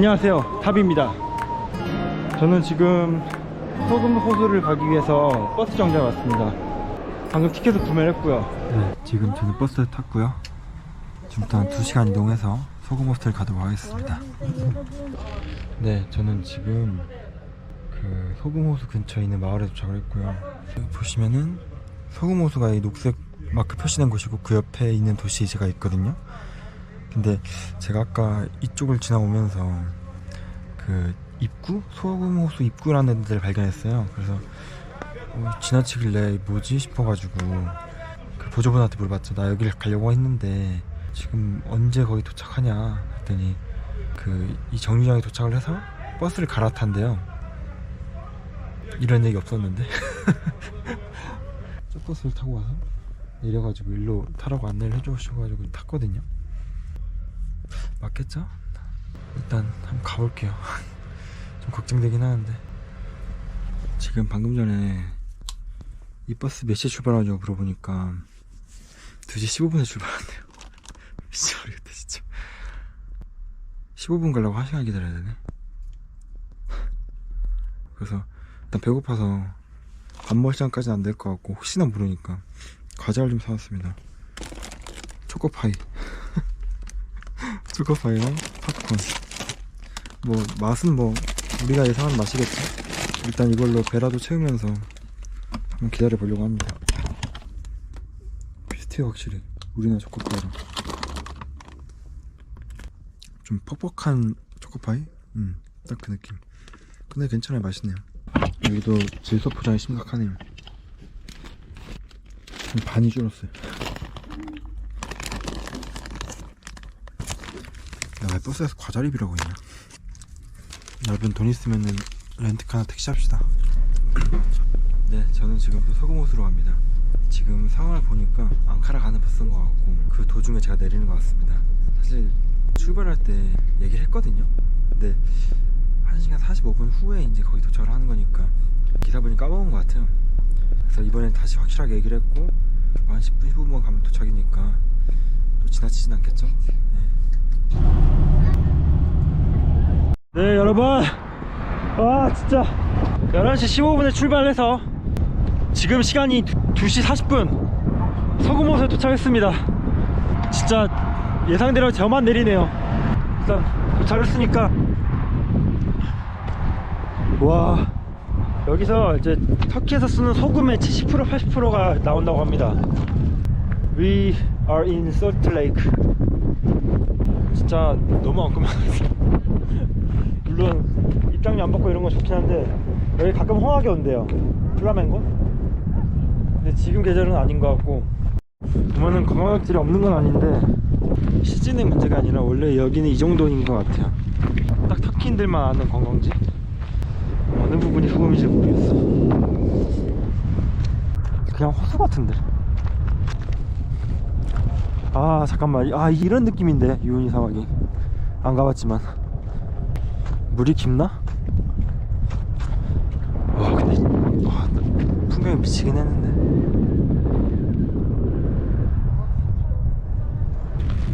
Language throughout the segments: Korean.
안녕하세요. 탑입니다. 저는 지금 소금 호수를 가기 위해서 버스 정류장에 왔습니다. 방금 티켓을 구매를 했고요. 네 지금 저는 버스를 탔고요. 지금부터 한 2시간 이동해서 소금 호스텔 가도록 하겠습니다. 네 저는 지금 그 소금 호수 근처에 있는 마을에 도착을 했고요. 보시면은 소금 호수가 이 녹색 마크 표시된 곳이고 그 옆에 있는 도시에 제가 있거든요 근데 제가 아까 이쪽을 지나오면서 그 입구? 소금호수 입구라는 데를 발견했어요. 그래서 어, 지나치길래 뭐지 싶어가지고 그 보조분한테 물어봤죠. 나 여기를 가려고 했는데 지금 언제 거기 도착하냐 했더니 그 이 정류장에 도착을 해서 버스를 갈아탄대요. 이런 얘기 없었는데 저 버스를 타고 와서 내려가지고 일로 타라고 안내를 해주셔가지고 탔거든요. 맞겠죠? 일단 한번 가볼게요. 좀 걱정되긴 하는데 지금 방금 전에 이 버스 몇 시에 출발하냐고 물어보니까 2시 15분에 출발한대요. 미쳐버리겠다 진짜. 15분 가려고 1시간 기다려야 되네. 그래서 일단 배고파서 밥 먹을 시간까지는 안 될 것 같고 혹시나 모르니까 과자를 좀 사왔습니다. 초코파이. 초코파이랑 팝콘. 뭐 맛은 뭐 우리가 예상하는 맛이겠죠. 일단 이걸로 배라도 채우면서 한번 기다려 보려고 합니다. 비슷해요 확실히. 우리나라 초코파이랑. 좀 퍽퍽한 초코파이? 음딱 그 느낌. 근데 괜찮아요 맛있네요. 여기도 질소 포장이 심각하네요. 좀 반이 줄었어요 왜 버스에서 과자 리뷰라고 있냐? 여러분 돈 있으면은 렌트카나 택시 합시다. 네, 저는 지금 또 소금호수로 갑니다. 지금 상황을 보니까 앙카라 가는 버스인 것 같고 그 도중에 제가 내리는 것 같습니다. 사실 출발할 때 얘기를 했거든요. 근데 1시간 45분 후에 이제 거기 도착을 하는 거니까 기사분이 까먹은 것 같아요. 그래서 이번엔 다시 확실하게 얘기를 했고 뭐한 10분, 15분만 가면 도착이니까 또 지나치진 않겠죠? 네. 네 여러분. 와 진짜. 11시 15분에 출발해서 지금 시간이 2시 40분. 서구모서에 도착했습니다. 진짜 예상대로 저만 내리네요. 일단 도착했으니까. 와 여기서 이제 터키에서 쓰는 소금의 70% 80%가 나온다고 합니다. We are in Salt Lake. 진짜 너무 엉끔하겠어 물론 입장료 안 받고 이런 건 좋긴 한데 여기 가끔 홍하게 온대요. 플라멩고? 근데 지금 계절은 아닌 것 같고. 보면은 관광객들이 없는 건 아닌데 시즌의 문제가 아니라 원래 여기는 이 정도인 것 같아요. 딱 터키인들만 아는 관광지? 어느 부분이 소금인지 모르겠어. 그냥 호수 같은데? 아 잠깐만. 아 이런 느낌인데 유은이 사막이. 안 가봤지만 물이 깊나? 와 근데 와 풍경이 미치긴 했는데.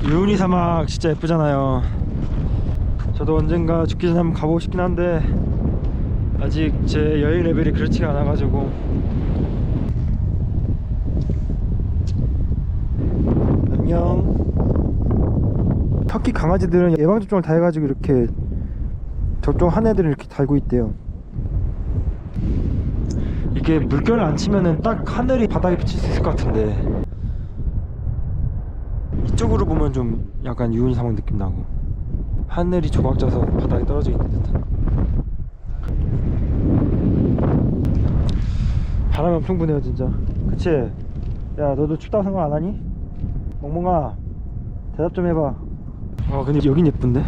유은이 사막 진짜 예쁘잖아요. 저도 언젠가 죽기 전에 한번 가보고 싶긴 한데 아직 제 여행 레벨이 그렇지가 않아가지고. 안녕. 터키 강아지들은 예방접종을 다 해가지고 이렇게 저쪽 한 애들을 이렇게 달고 있대요 이게 물결을 안 치면은 딱 하늘이 바닥에 비칠 수 있을 것 같은데 이쪽으로 보면 좀 약간 유은 사막 느낌 나고 하늘이 조각져서 바닥에 떨어져 있는 듯한 바람이 엄청 부네요 진짜 그치? 야 너도 춥다고 생각 안 하니? 멍멍아 대답 좀 해봐 아 근데 여긴 예쁜데?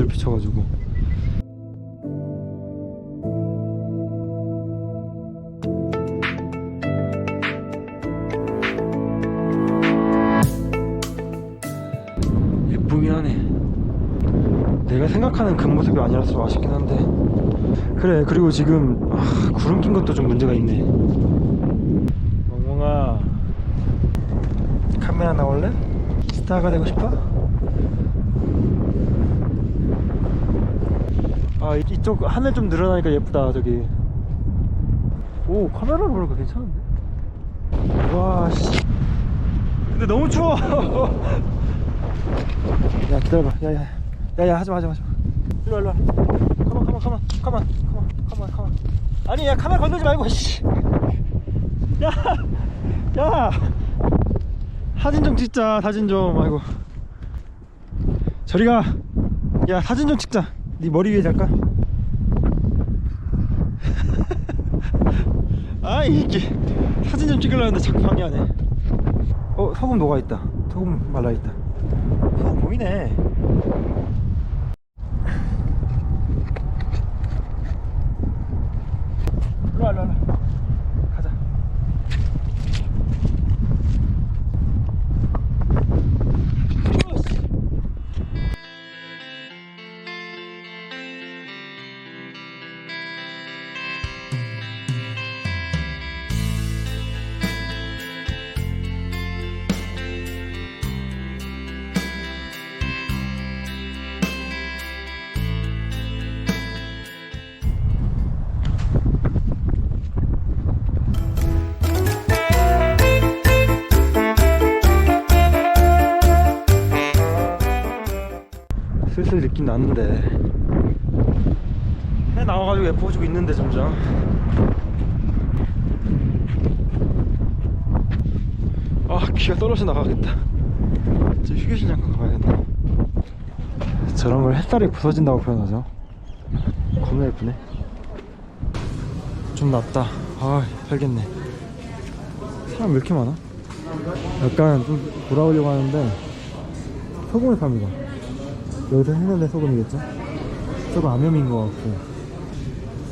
딱 하늘 구름 그대로 비쳐가지고 예쁘긴 하네 내가 생각하는 그 모습이 아니라서 아쉽긴 한데 그래 그리고 지금 아, 구름 낀 것도 좀 문제가 있네 멍멍아 카메라 나올래? 스타가 되고 싶어? 아 이- 이쪽 하늘 좀 늘어나니까 예쁘다 저기 오 카메라로 보니까 괜찮은데 와 씨 근데 너무 추워 야 기다려봐 야야 야야 하지마 하지마 하지마 일로 와 일로 와 가만 가만 가만 가만 가만 가만 가만 아니 야 카메라 건들지 말고 씨. 야, 야, 사진 좀 찍자. 사진 좀. 아이고. 저리 가. 야, 사진 좀 찍자. 네 머리 위에 잠깐. 아, 이게 사진 좀 찍으려는데 자꾸 방해하네. 어, 소금 녹아 있다. 소금 말라 있다. 소금 보이네. 슬슬 느낌 났는데. 해 나와가지고 예뻐지고 있는데 점점. 아 귀가 떨어져 나가겠다. 저 휴게실 잠깐 가봐야겠다 저런 걸 햇살이 부서진다고 표현하죠? 겁나 예쁘네. 좀 낫다. 아 팔겠네. 사람 왜 이렇게 많아? 약간 좀 돌아오려고 하는데 소금을 팝니다 여기서 해내는 소금이겠죠? 소금 암염인 것 같고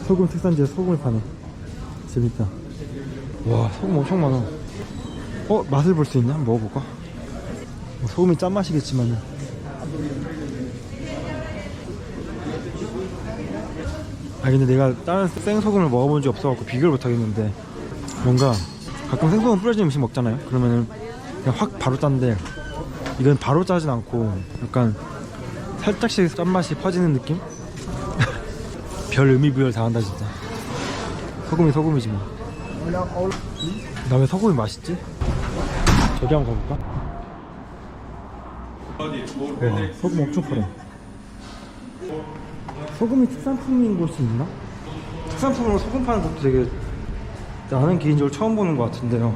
소금 특산지에 소금을 파네 재밌다 와 소금 엄청 많아 어? 맛을 볼 수? 한번 먹어볼까? 뭐 소금이 짠맛이겠지만 아 근데 내가 다른 생소금을 먹어본 적 없어갖고 비교를 못하겠는데 뭔가 가끔 생소금 뿌려진 음식 먹잖아요 그러면은 그냥 확 바로 짠데 이건 바로 짜진 않고 약간 살짝씩 짠맛이 퍼지는 느낌? 별 의미 부여를 다 한다 진짜 소금이 소금이지 뭐나 왜 소금이 맛있지? 저기 한번 가볼까? 와 소금 엄청 파래 소금이 특산품인 곳이 있나? 특산품으로 소금 파는 곳도 되게 나는 개인적으로 처음 보는 것 같은데요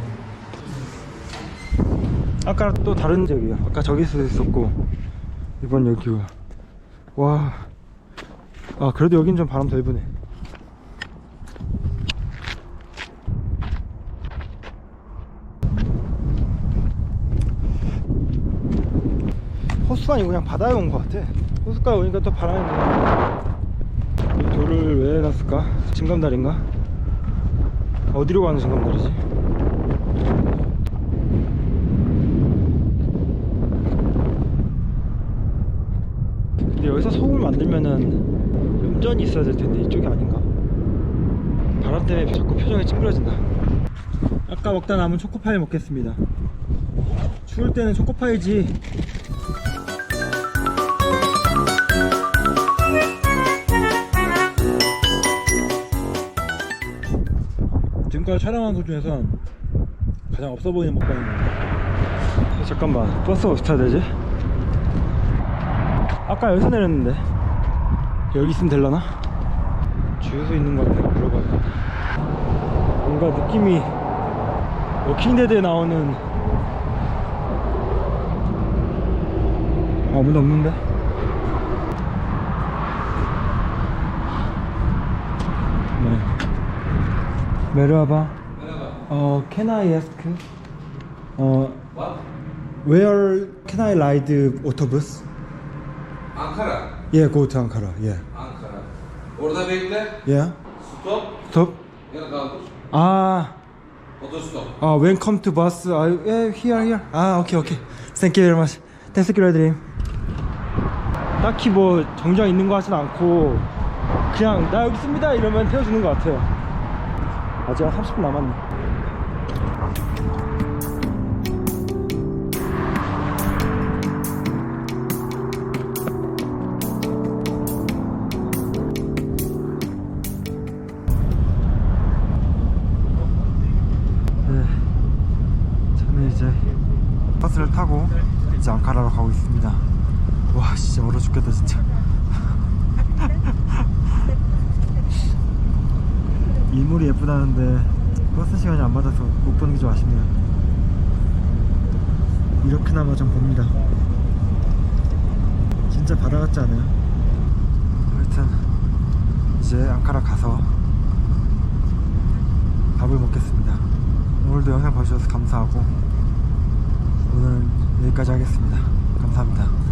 아까 또 다른 지역이야 아까 저기서 있었고 이번 여기가 와. 아, 그래도 여긴 좀 바람 덜 부네. 호수가 아니고 그냥 바다에 온 것 같아. 호수가에 오니까 또 바람이 부네. 이 돌을 왜 해놨을까? 징검다리인가? 어디로 가는 징검다리지? 근데 여기서 소금을 만들면은 음전이 있어야 될 텐데 이쪽이 아닌가? 바람 때문에 자꾸 표정이 찡그러진다. 아까 먹다 남은 초코파이 먹겠습니다. 추울 때는 초코파이지. 지금까지 촬영한 것 중에선 가장 없어 보이는 먹방입니다. 잠깐만, 버스 어떻게 타야 되지? 아까 여기서 내렸는데. 여기 있으면 될라나? 주유소 있는 거 같아. 물어봐야겠다 뭔가 느낌이 워킹데드에 나오는. 아무도 없는데? 네. 메르하바. 어 can I ask? 어 where can I ride autobus? Ankara. Yeah, go to Ankara. Yeah. Ankara. Orada bekle. Yeah. Stop. Stop. Ya kaldır. 아, Otostop. 아, when come to bus? 아, yeah, here, here. 아, 오케이, 오케이. Thank you very much. Thank you, 드림. 딱히 뭐 정장 있는 것 같진 않고 그냥 나 여기 있습니다 이러면 태워주는 것 같아요. 아직 한 30분 남았네. 가고 있습니다. 와 진짜 얼어 죽겠다 진짜. 일몰이 예쁘다는데 버스 시간이 안 맞아서 못 보는 게 좀 아쉽네요. 이렇게나마 좀 봅니다. 진짜 바다 같지 않아요? 하여튼 이제 앙카라 가서 밥을 먹겠습니다. 오늘도 영상 봐주셔서 감사하고 오늘 여기까지 하겠습니다. 감사합니다.